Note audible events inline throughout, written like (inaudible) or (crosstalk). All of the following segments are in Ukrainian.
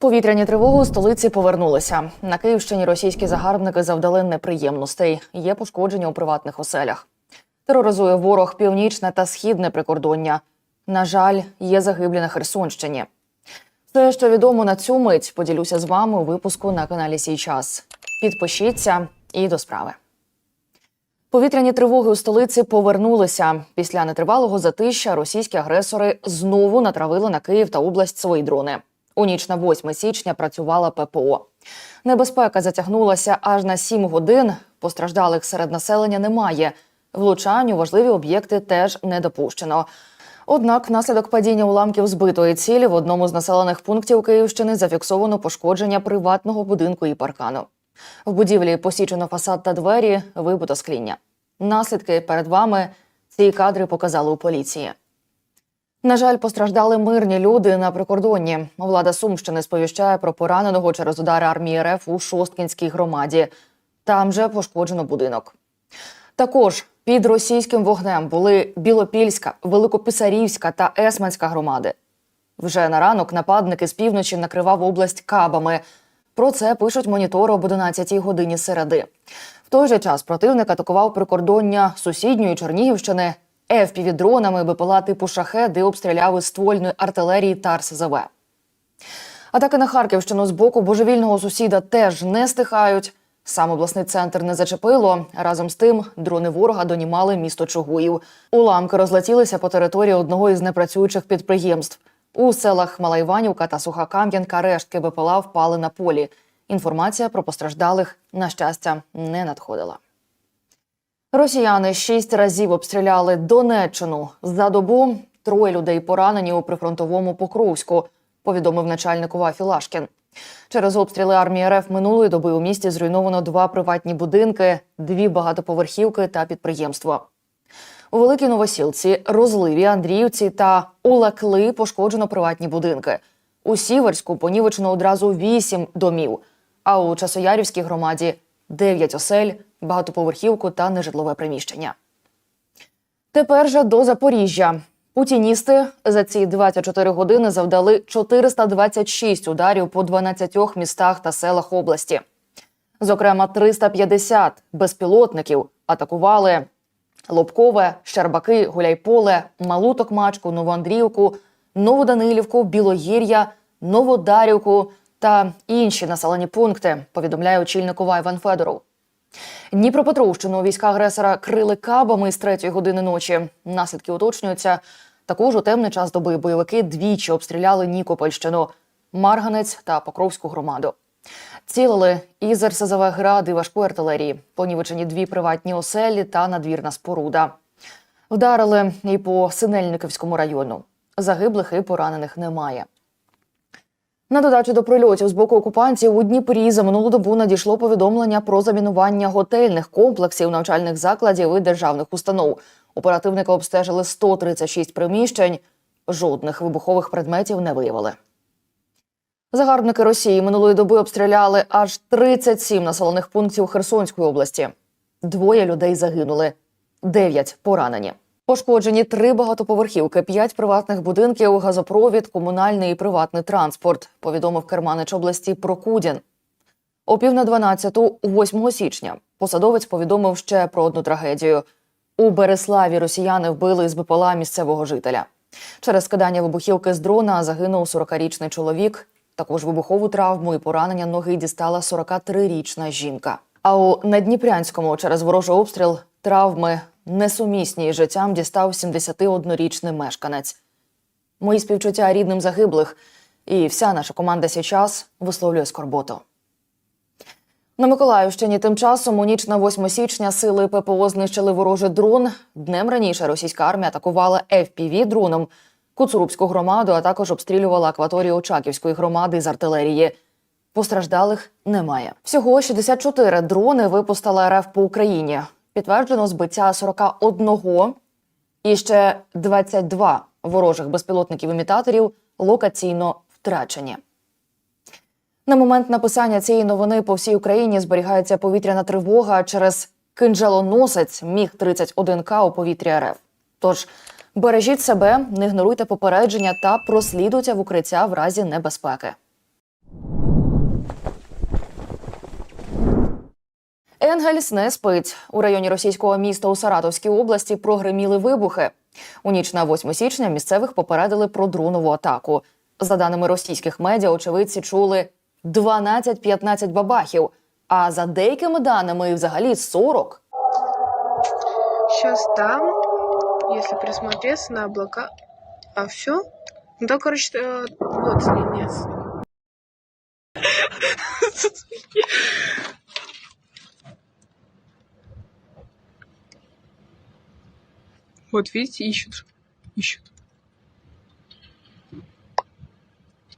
Повітряні тривоги у столиці повернулися. На Київщині російські загарбники завдали неприємностей. Є пошкодження у приватних оселях. Тероризує ворог північне та східне прикордоння. На жаль, є загиблі на Херсонщині. Все, що відомо на цю мить, поділюся з вами у випуску на каналі Сій час. Підпишіться і до справи. Повітряні тривоги у столиці повернулися. Після нетривалого затища російські агресори знову натравили на Київ та область свої дрони. У ніч на 8 січня працювала ППО. Небезпека затягнулася аж на 7 годин. Постраждалих серед населення немає. Влучань у важливі об'єкти теж не допущено. Однак, внаслідок падіння уламків збитої цілі в одному з населених пунктів Київщини зафіксовано пошкодження приватного будинку і паркану. В будівлі посічено фасад та двері, вибито скління. Наслідки перед вами ці кадри показали у поліції. На жаль, постраждали мирні люди на прикордонні. Влада Сумщини сповіщає про пораненого через удари армії РФ у Шосткінській громаді. Там же пошкоджено будинок. Також під російським вогнем були Білопільська, Великописарівська та Есманська громади. Вже на ранок нападники з півночі накривав область кабами. Про це пишуть монітори об 11 годині середи. В той же час противник атакував прикордоння сусідньої Чернігівщини ФПВ-дронами БПЛА типу шахед і обстріляв ствольної артилерії та РСЗВ. Атаки на Харківщину з боку божевільного сусіда теж не стихають. Сам обласний центр не зачепило. Разом з тим дрони ворога донімали місто Чугуїв. Уламки розлетілися по території одного із непрацюючих підприємств. У селах Мала Іванівка та Суха Кам'янка рештки БПЛА впали на полі. Інформація про постраждалих, на щастя, не надходила. Росіяни шість разів обстріляли Донеччину. За добу троє людей поранені у прифронтовому Покровську, повідомив начальник УВА Філашкін. Через обстріли армії РФ минулої доби у місті зруйновано два приватні будинки, дві багатоповерхівки та підприємство. У Великій Новосілці, Розливі, Андріївці та Улекли пошкоджено приватні будинки. У Сіверську понівечено одразу вісім домів, а у Часоярівській громаді дев'ять осель, багатоповерхівку та нежитлове приміщення. Тепер же до Запоріжжя. Путіністи за ці 24 години завдали 426 ударів по 12 містах та селах області. Зокрема, 350 безпілотників атакували Лобкове, Щербаки, Гуляйполе, Малу Токмачку, Новоандріївку, Новоданилівку, Білогір'я, Новодарівку та інші населені пункти, повідомляє очільникова Іван Федоров. Дніпропетровщину війська агресора крили кабами з третьої години ночі. Наслідки уточнюються. Також у темний час доби бойовики двічі обстріляли Нікопольщину, Марганець та Покровську громаду. Цілили із РСЗВ град і важкої артилерії, понівечені дві приватні оселі та надвірна споруда. Вдарили і по Синельниківському району. Загиблих і поранених немає. На додачу до прильотів з боку окупантів у Дніпрі за минулу добу надійшло повідомлення про замінування готельних комплексів, навчальних закладів і державних установ. Оперативники обстежили 136 приміщень. Жодних вибухових предметів не виявили. Загарбники Росії минулої доби обстріляли аж 37 населених пунктів Херсонської області. Двоє людей загинули, дев'ять поранені. Пошкоджені три багатоповерхівки, п'ять приватних будинків, газопровід, комунальний і приватний транспорт. Повідомив керманич області Прокудін. О пів на 12, 8 січня, посадовець повідомив ще про одну трагедію. У Береславі росіяни вбили з БПЛА місцевого жителя. Через скидання вибухівки з дрона загинув 40-річний чоловік. Також вибухову травму і поранення ноги дістала 43-річна жінка. А у Надніпрянському через ворожий обстріл травми несумісні із життям дістав 71-річний мешканець. Мої співчуття рідним загиблих, і вся наша команда «Січас» висловлює скорботу. На Миколаївщині тим часом у ніч на 8 січня сили ППО знищили ворожий дрон. Днем раніше російська армія атакувала fpv дроном Куцурубську громаду, а також обстрілювала акваторію Очаківської громади з артилерії. Постраждалих немає. Всього 64 дрони випустила РФ по Україні. Підтверджено збиття 41 і ще 22 ворожих безпілотників-імітаторів локаційно втрачені. На момент написання цієї новини по всій Україні зберігається повітряна тривога через кинджалоносець міг 31 к у повітрі РФ. Тож бережіть себе, не ігноруйте попередження та прослідуйте в укриття в разі небезпеки. Енгельс не спить. У районі російського міста у Саратовській області прогреміли вибухи. У ніч на 8 січня місцевих попередили про дронову атаку. За даними російських медіа, очевидці чули 12-15 бабахів. А за деякими даними, взагалі 40. Сейчас там, если присмотреться на облака. А все? Ну то, короче, э, вот линия. (laughs) Вот видите, ищут. Ищут.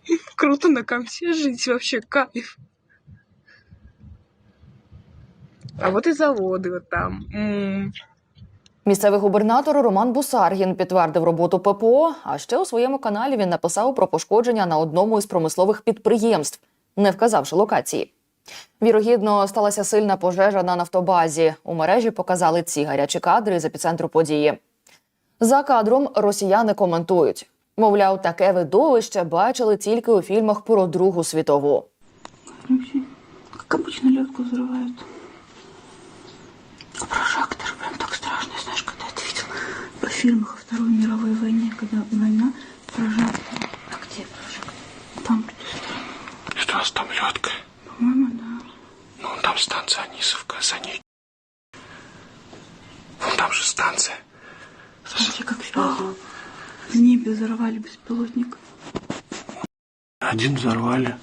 (laughs) Круто на камсе жить, вообще кайф. А вот и заводы вот там. М. Місцевий губернатор Роман Бусаргін підтвердив роботу ППО. А ще у своєму каналі він написав про пошкодження на одному із промислових підприємств, не вказавши локації. Вірогідно, сталася сильна пожежа на нафтобазі. У мережі показали ці гарячі кадри з епіцентру події. За кадром росіяни коментують. Мовляв, таке видовище бачили тільки у фільмах про Другу світову. Вообще, как обычно, лёдку взрывают. А прожектор прям так страшно, знаешь, когда это видел по фильмах о Второй мировой войне, когда война, прожектор. А где прожектор? Там, Что у вас там лёдка? по-моему, да. Ну, там станция Анисовка, за ней. Вон там же станция. Вообще, как в фильмах. В небе взорвали беспилотник. Один взорвали.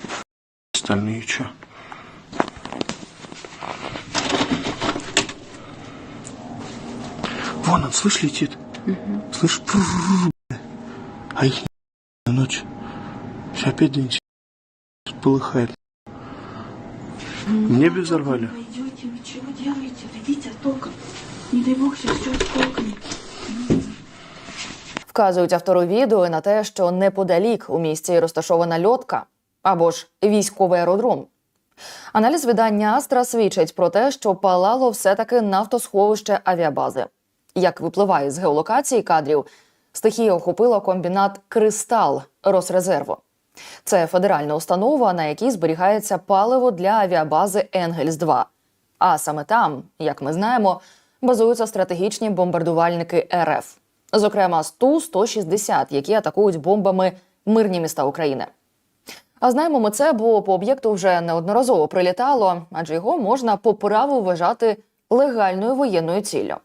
Остальные что? Вон он, слышь, летит. Слышь, пу-ру-ру-ру, бля. а их на ночь. Сейчас опять день полыхает. В небе взорвали. Вы идете, вы чего делаете? Отойдите от. Не дай бог, сейчас все осколками. Вказують автору відео на те, що неподалік у місті розташована льотка або ж військовий аеродром. Аналіз видання Астра свідчить про те, що палало все-таки нафтосховище авіабази. Як випливає з геолокації кадрів, стихія охопила комбінат Кристал Росрезерву. Це федеральна установа, на якій зберігається паливо для авіабази Енгельс 2 А саме там, як ми знаємо, базуються стратегічні бомбардувальники РФ, зокрема Сту-160, які атакують бомбами мирні міста України. А знаємо ми це, бо по об'єкту вже неодноразово прилітало, адже його можна по праву вважати легальною воєнною ціллю.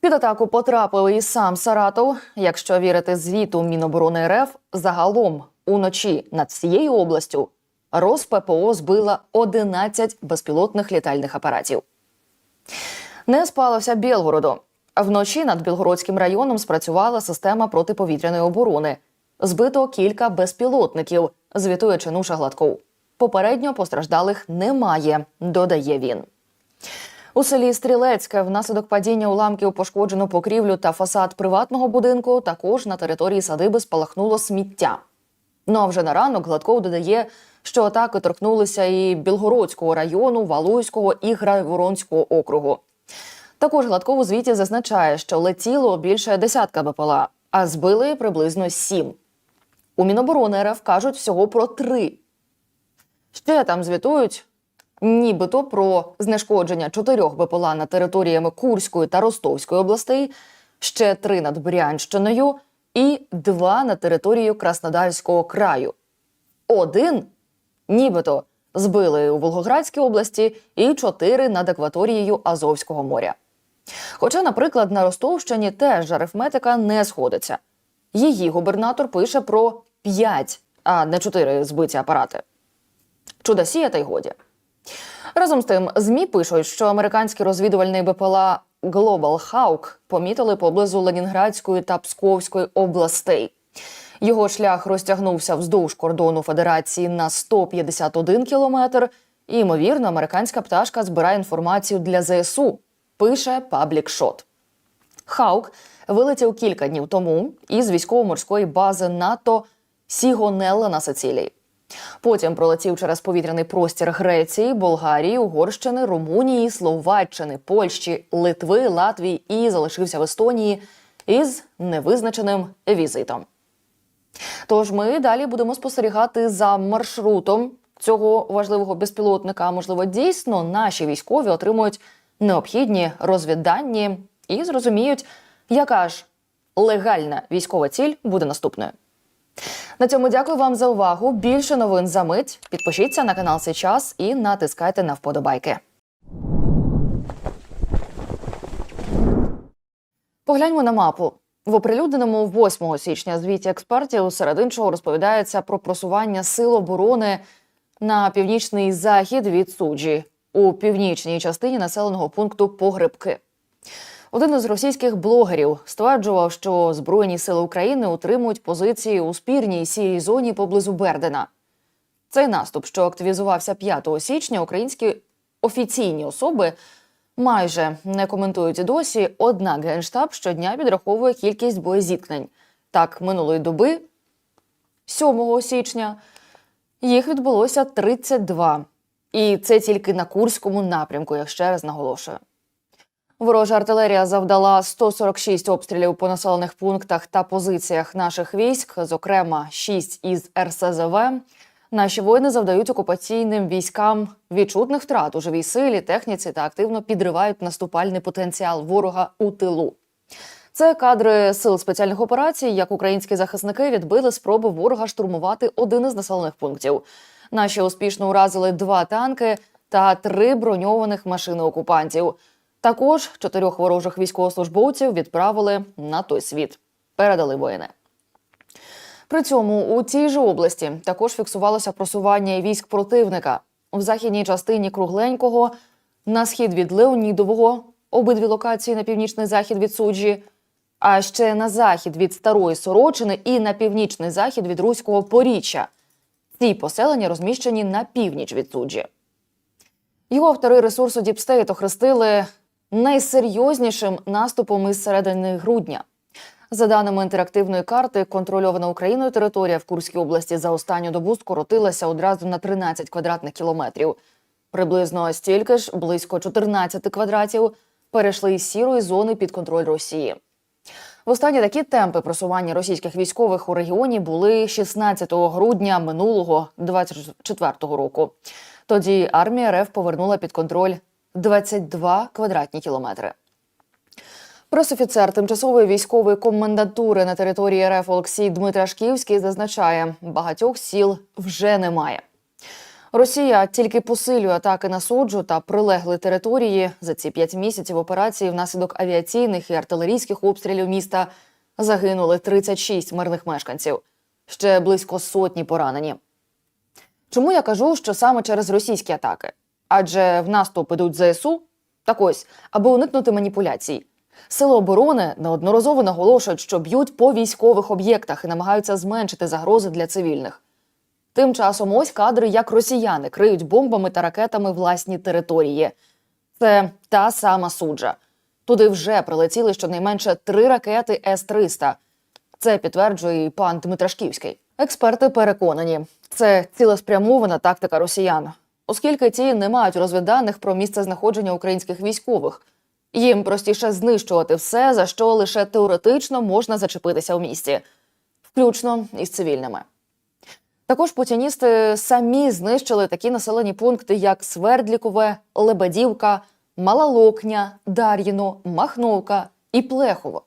Під атаку потрапив і сам Саратов. Якщо вірити звіту Міноборони РФ, загалом уночі над всією областю РосППО збила 11 безпілотних літальних апаратів. Не спалося Білгороду. Вночі над Білгородським районом спрацювала система протиповітряної оборони. Збито кілька безпілотників, звітує Чинуша Гладков. Попередньо постраждалих немає, додає він. У селі Стрілецьке внаслідок падіння уламків пошкоджено покрівлю та фасад приватного будинку. Також на території садиби спалахнуло сміття. Ну а вже на ранок Гладков додає, що атаки торкнулися і Білгородського району, Валуйського і Грайворонського округу. Також Гладков у звіті зазначає, що летіло більше десятка БПЛА, а збили приблизно сім. У Міноборони РФ кажуть всього про три. Ще там звітують нібито про знешкодження чотирьох БПЛА на територіями Курської та Ростовської областей, ще три над Брянщиною і два на територію Краснодарського краю. Один нібито збили у Волгоградській області і чотири над акваторією Азовського моря. Хоча, наприклад, на Ростовщині теж арифметика не сходиться. Її губернатор пише про п'ять, а не чотири збиті апарати. Чудосія та й годі. Разом з тим, ЗМІ пишуть, що американський розвідувальний БПЛА Global Hawk помітили поблизу Ленінградської та Псковської областей. Його шлях розтягнувся вздовж кордону Федерації на 151 кілометр. І, ймовірно, американська пташка збирає інформацію для ЗСУ. Пише Shot. Хаук вилетів кілька днів тому із військово-морської бази НАТО Сігонелла на Сицилії. Потім пролетів через повітряний простір Греції, Болгарії, Угорщини, Румунії, Словаччини, Польщі, Литви, Латвії і залишився в Естонії із невизначеним візитом. Тож ми далі будемо спостерігати за маршрутом цього важливого безпілотника, можливо, дійсно наші військові отримують необхідні розвіддані і зрозуміють, яка ж легальна військова ціль буде наступною. На цьому дякую вам за увагу. Більше новин за мить. Підпишіться на канал Сейчас і натискайте на вподобайки. Погляньмо на мапу. В оприлюдненому 8 січня звіті експертів серед іншого розповідається про просування сил оборони на північний захід від суджі у північній частині населеного пункту Погребки. Один із російських блогерів стверджував, що Збройні сили України утримують позиції у спірній сірій зоні поблизу Бердена. Цей наступ, що активізувався 5 січня, українські офіційні особи майже не коментують і досі. Однак генштаб щодня підраховує кількість боєзіткнень. Так, минулої доби, 7 січня, їх відбулося 32. І це тільки на Курському напрямку, я ще раз наголошую. Ворожа артилерія завдала 146 обстрілів по населених пунктах та позиціях наших військ, зокрема 6 із РСЗВ. Наші воїни завдають окупаційним військам відчутних втрат у живій силі, техніці та активно підривають наступальний потенціал ворога у тилу. Це кадри сил спеціальних операцій, як українські захисники відбили спроби ворога штурмувати один із населених пунктів. Наші успішно уразили два танки та три броньованих машини окупантів. Також чотирьох ворожих військовослужбовців відправили на той світ. Передали воїни. При цьому у цій же області також фіксувалося просування військ противника в західній частині Кругленького, на схід від Леонідового, обидві локації на північний захід від суджі, а ще на захід від Старої Сорочини і на північний захід від Руського Поріччя. Ці поселення розміщені на північ від суджі. Його автори ресурсу Діпстейт охрестили найсерйознішим наступом із середини грудня. За даними інтерактивної карти, контрольована Україною територія в Курській області за останню добу скоротилася одразу на 13 квадратних кілометрів. Приблизно стільки ж, близько 14 квадратів, перейшли із сірої зони під контроль Росії. Востаннє такі темпи просування російських військових у регіоні були 16 грудня минулого 24-го року. Тоді армія РФ повернула під контроль 22 квадратні кілометри. Пресофіцер тимчасової військової комендатури на території РФ Олексій Дмитрашківський зазначає, багатьох сіл вже немає. Росія тільки посилює атаки на суджу та прилегли території. За ці п'ять місяців операції внаслідок авіаційних і артилерійських обстрілів міста загинули 36 мирних мешканців. Ще близько сотні поранені. Чому я кажу, що саме через російські атаки? Адже в наступ ідуть ЗСУ. Так ось, аби уникнути маніпуляцій. Сили оборони неодноразово наголошують, що б'ють по військових об'єктах і намагаються зменшити загрози для цивільних. Тим часом ось кадри, як росіяни криють бомбами та ракетами власні території. Це та сама суджа. Туди вже прилетіли щонайменше три ракети С-300. Це підтверджує і пан Дмитрашківський. Експерти переконані, це цілеспрямована тактика росіян, оскільки ті не мають розвідданих про місце знаходження українських військових. Їм простіше знищувати все, за що лише теоретично можна зачепитися в місті, включно із цивільними. Також путіністи самі знищили такі населені пункти, як Свердлікове, Лебедівка, Мала Локня, Дар'їно, Махновка і Плехово.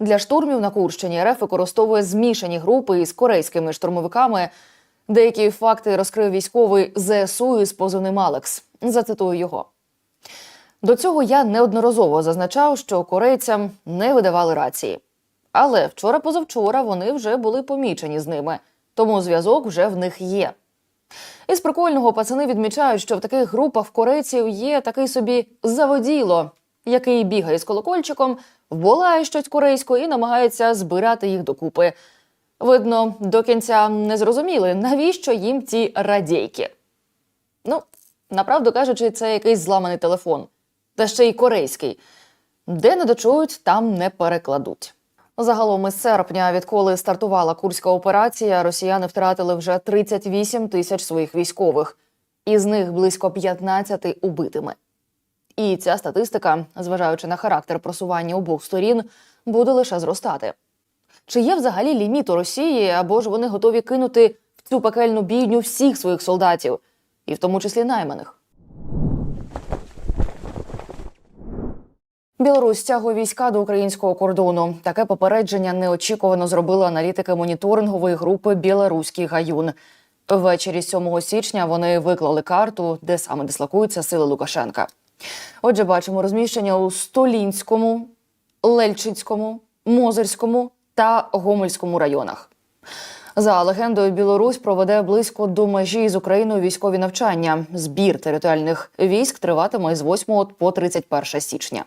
Для штурмів на Курщині РФ використовує змішані групи із корейськими штурмовиками. Деякі факти розкрив військовий ЗСУ із позивним Алекс. Зацитую його. До цього я неодноразово зазначав, що корейцям не видавали рації. Але вчора-позавчора вони вже були помічені з ними, тому зв'язок вже в них є. Із прикольного пацани відмічають, що в таких групах корейців є такий собі заводіло, який бігає з колокольчиком, вболає щось корейською і намагається збирати їх докупи. Видно, до кінця не зрозуміли, навіщо їм ці радійки. Ну, направду кажучи, це якийсь зламаний телефон, та ще й корейський. Де не дочують, там не перекладуть. Загалом із серпня, відколи стартувала курська операція, росіяни втратили вже 38 тисяч своїх військових, із них близько 15 убитими. І ця статистика, зважаючи на характер просування обох сторін, буде лише зростати. Чи є взагалі ліміт у Росії, або ж вони готові кинути в цю пекельну бійню всіх своїх солдатів, і в тому числі найманих. Білорусь стягує війська до українського кордону. Таке попередження неочікувано зробили аналітики моніторингової групи Білоруський гаюн. Ввечері 7 січня вони виклали карту, де саме дислокуються сили Лукашенка. Отже, бачимо розміщення у Столінському, Лельчицькому, Мозирському та Гомельському районах. За легендою, Білорусь проведе близько до межі з Україною військові навчання. Збір територіальних військ триватиме з 8 по 31 січня.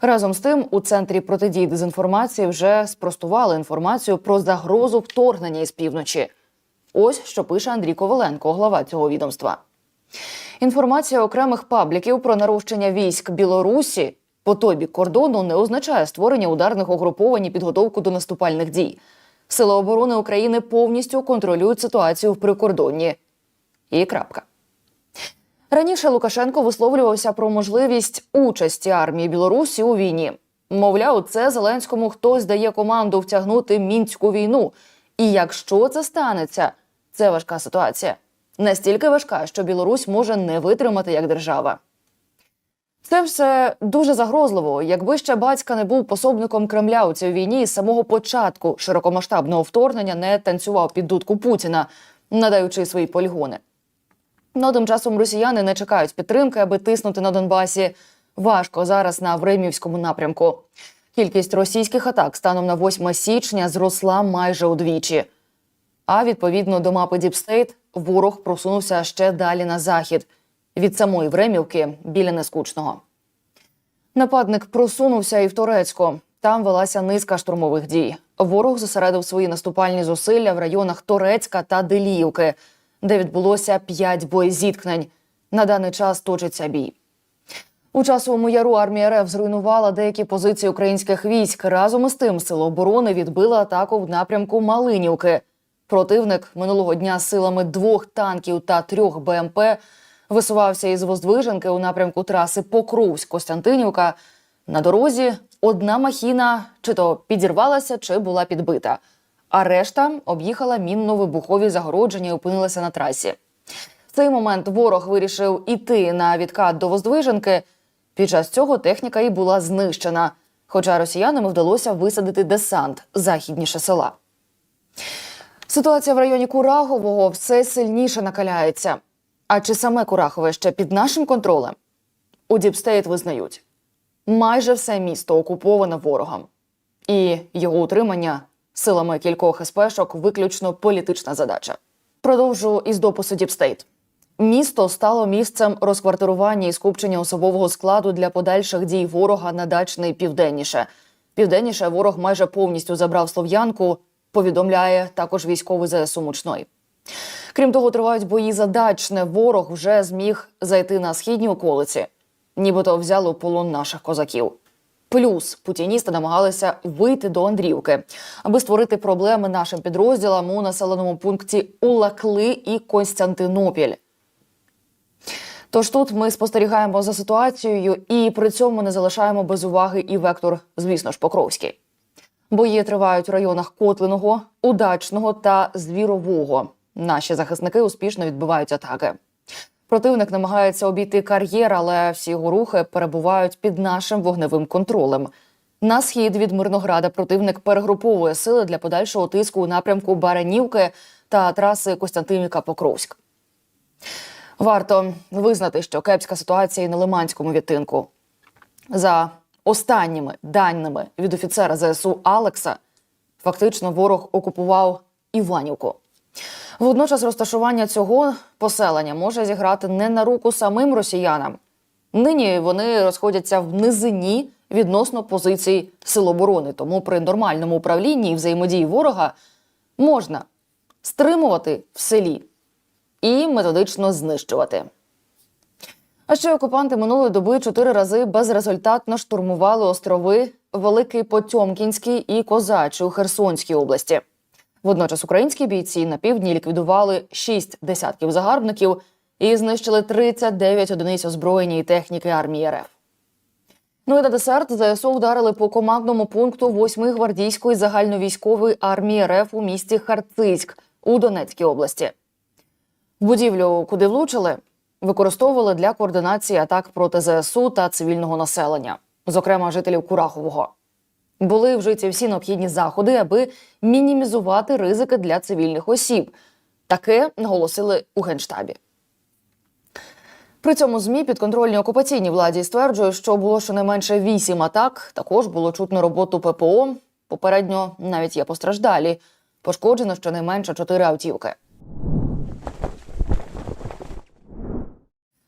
Разом з тим, у центрі протидії дезінформації вже спростували інформацію про загрозу вторгнення із півночі. Ось що пише Андрій Коваленко, глава цього відомства. Інформація окремих пабліків про нарощення військ Білорусі по той бік кордону не означає створення ударних угруповань і підготовку до наступальних дій. Сили оборони України повністю контролюють ситуацію в прикордонні. І крапка. Раніше Лукашенко висловлювався про можливість участі армії Білорусі у війні. Мовляв, це Зеленському хтось дає команду втягнути мінську війну. І якщо це станеться, це важка ситуація. Настільки важка, що Білорусь може не витримати як держава. Це все дуже загрозливо. Якби ще батька не був пособником Кремля у цій війні з самого початку широкомасштабного вторгнення не танцював під дудку Путіна, надаючи свої полігони. Ну, тим часом росіяни не чекають підтримки, аби тиснути на Донбасі. Важко зараз на Времівському напрямку. Кількість російських атак станом на 8 січня зросла майже удвічі. А відповідно до мапи Діпстейт, ворог просунувся ще далі на захід від самої Времівки біля Нескучного. Нападник просунувся і в Торецько. Там велася низка штурмових дій. Ворог зосередив свої наступальні зусилля в районах Торецька та Деліївки, де відбулося п'ять боєзіткнень. На даний час точиться бій. У часовому яру армія РФ зруйнувала деякі позиції українських військ. Разом із тим, сили оборони відбили атаку в напрямку Малинівки. Противник минулого дня силами двох танків та трьох БМП висувався із Воздвиженки у напрямку траси Покровськ-Костянтинівка. На дорозі одна махіна чи то підірвалася, чи була підбита, а решта об'їхала мінно-вибухові загородження і опинилася на трасі. В цей момент ворог вирішив іти на відкат до Воздвиженки. Під час цього техніка і була знищена. Хоча росіянам вдалося висадити десант західніше села. Ситуація в районі Курагового все сильніше накаляється. А чи саме Курахове ще під нашим контролем? У Діпстейт визнають, майже все місто окуповане ворогом, і його утримання силами кількох СПшок виключно політична задача. Продовжу із допису Діпстейт. Місто стало місцем розквартирування і скупчення особового складу для подальших дій ворога на дачний південніше. Південніше ворог майже повністю забрав слов'янку. Повідомляє також військовий ЗСУ Мучной. Крім того, тривають бої за дачне. Ворог вже зміг зайти на східні околиці, нібито взяли полон наших козаків. Плюс путіністи намагалися вийти до Андрівки, аби створити проблеми нашим підрозділам у населеному пункті Улакли і Константинопіль. Тож тут ми спостерігаємо за ситуацією і при цьому не залишаємо без уваги і вектор, звісно ж, Покровський. Бої тривають в районах Котлиного, Удачного та Звірового. Наші захисники успішно відбивають атаки. Противник намагається обійти кар'єр, але всі його рухи перебувають під нашим вогневим контролем. На схід від Мирнограда противник перегруповує сили для подальшого тиску у напрямку Баранівки та траси Костянтинівка-Покровськ. Варто визнати, що кепська ситуація і на Лиманському відтинку. За останніми даними від офіцера ЗСУ Алекса, фактично ворог окупував Іванівку. Водночас розташування цього поселення може зіграти не на руку самим росіянам. Нині вони розходяться в низині відносно позицій сил оборони. Тому при нормальному управлінні і взаємодії ворога можна стримувати в селі і методично знищувати. А ще окупанти минулої доби чотири рази безрезультатно штурмували острови Великий Потьомкінський і Козачий у Херсонській області. Водночас українські бійці на півдні ліквідували шість десятків загарбників і знищили 39 одиниць озброєння і техніки армії РФ. Ну і на десерт ЗСУ вдарили по командному пункту 8-ї гвардійської загальновійськової армії РФ у місті Харцизьк у Донецькій області. Будівлю, куди влучили, використовували для координації атак проти ЗСУ та цивільного населення, зокрема жителів Курахового. Були вжиті всі необхідні заходи, аби мінімізувати ризики для цивільних осіб. Таке наголосили у генштабі. При цьому змі підконтрольній окупаційній владі стверджують, що було щонайменше вісім атак. Також було чутно роботу ППО. Попередньо навіть є постраждалі. Пошкоджено щонайменше чотири автівки.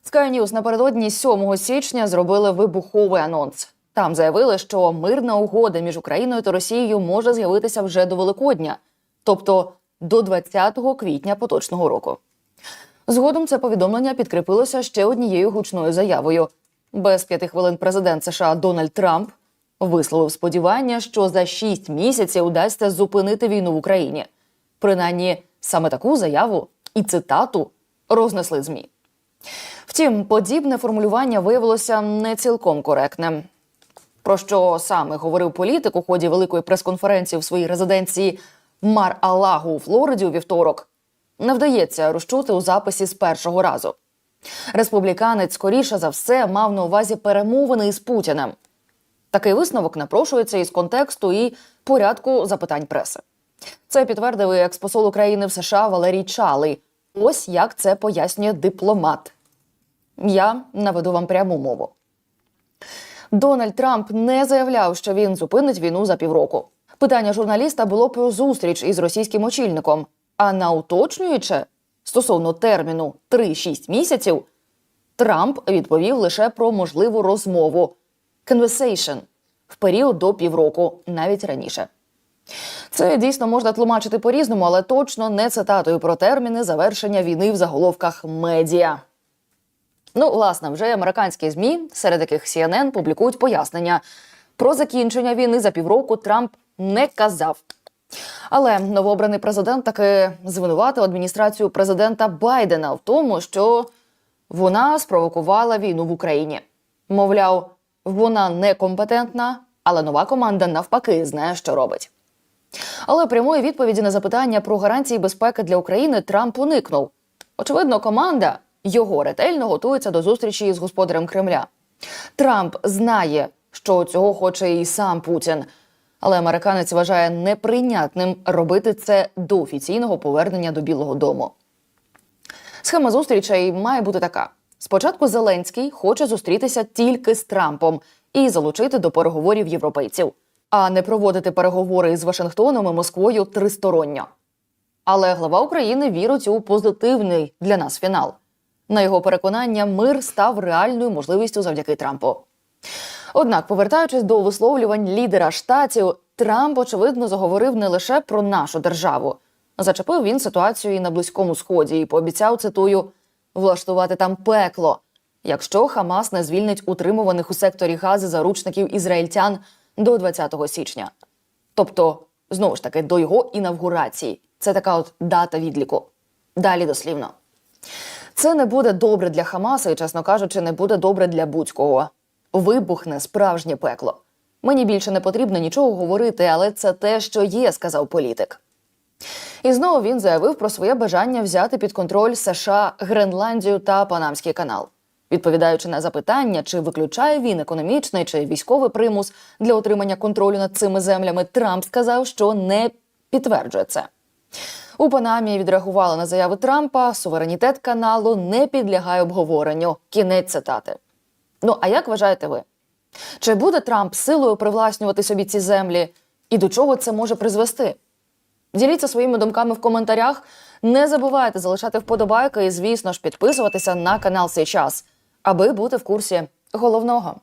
Sky News напередодні 7 січня зробили вибуховий анонс. Там заявили, що мирна угода між Україною та Росією може з'явитися вже до Великодня, тобто до 20 квітня поточного року. Згодом це повідомлення підкріпилося ще однією гучною заявою. Без п'яти хвилин президент США Дональд Трамп висловив сподівання, що за шість місяців удасться зупинити війну в Україні. Принаймні, саме таку заяву і цитату рознесли змі. Втім, подібне формулювання виявилося не цілком коректним. Про що саме говорив політик у ході великої прес-конференції в своїй резиденції Мар-Алагу у Флориді у вівторок, не вдається розчути у записі з першого разу. Республіканець, скоріше за все, мав на увазі перемовини із Путіним. Такий висновок напрошується із контексту і порядку запитань преси. Це підтвердив експосол України в США Валерій Чалий. Ось як це пояснює дипломат. Я наведу вам пряму мову. Дональд Трамп не заявляв, що він зупинить війну за півроку. Питання журналіста було про зустріч із російським очільником. А на уточнююче стосовно терміну 3-6 місяців, Трамп відповів лише про можливу розмову conversation в період до півроку, навіть раніше. Це дійсно можна тлумачити по-різному, але точно не цитатою про терміни завершення війни в заголовках медіа. Ну, власне, вже американські змі, серед яких CNN, публікують пояснення про закінчення війни за півроку Трамп не казав. Але новообраний президент таки звинуватив адміністрацію президента Байдена в тому, що вона спровокувала війну в Україні. Мовляв, вона некомпетентна, але нова команда навпаки знає, що робить. Але прямої відповіді на запитання про гарантії безпеки для України Трамп уникнув. Очевидно, команда його ретельно готується до зустрічі із господарем Кремля. Трамп знає, що цього хоче і сам Путін. Але американець вважає неприйнятним робити це до офіційного повернення до Білого Дому. Схема зустрічей має бути така: спочатку Зеленський хоче зустрітися тільки з Трампом і залучити до переговорів європейців, а не проводити переговори з Вашингтоном і Москвою тристоронньо. Але глава України вірить у позитивний для нас фінал. На його переконання, мир став реальною можливістю завдяки Трампу. Однак, повертаючись до висловлювань лідера штатів, Трамп очевидно заговорив не лише про нашу державу. Зачепив він ситуацію і на близькому сході і пообіцяв цитую влаштувати там пекло, якщо Хамас не звільнить утримуваних у секторі Гази заручників ізраїльтян до 20 січня. Тобто, знову ж таки, до його інавгурації. Це така от дата відліку. Далі дослівно. Це не буде добре для Хамаса і, чесно кажучи, не буде добре для будь-кого. Вибухне справжнє пекло. Мені більше не потрібно нічого говорити, але це те, що є, сказав політик. І знову він заявив про своє бажання взяти під контроль США, Гренландію та Панамський канал. Відповідаючи на запитання, чи виключає він економічний чи військовий примус для отримання контролю над цими землями, Трамп сказав, що не підтверджує це. У Панамі відреагували на заяви Трампа. Суверенітет каналу не підлягає обговоренню. Кінець цитати. Ну а як вважаєте ви? Чи буде Трамп силою привласнювати собі ці землі? І до чого це може призвести? Діліться своїми думками в коментарях. Не забувайте залишати вподобайки і, звісно ж, підписуватися на канал «Сей час, аби бути в курсі головного.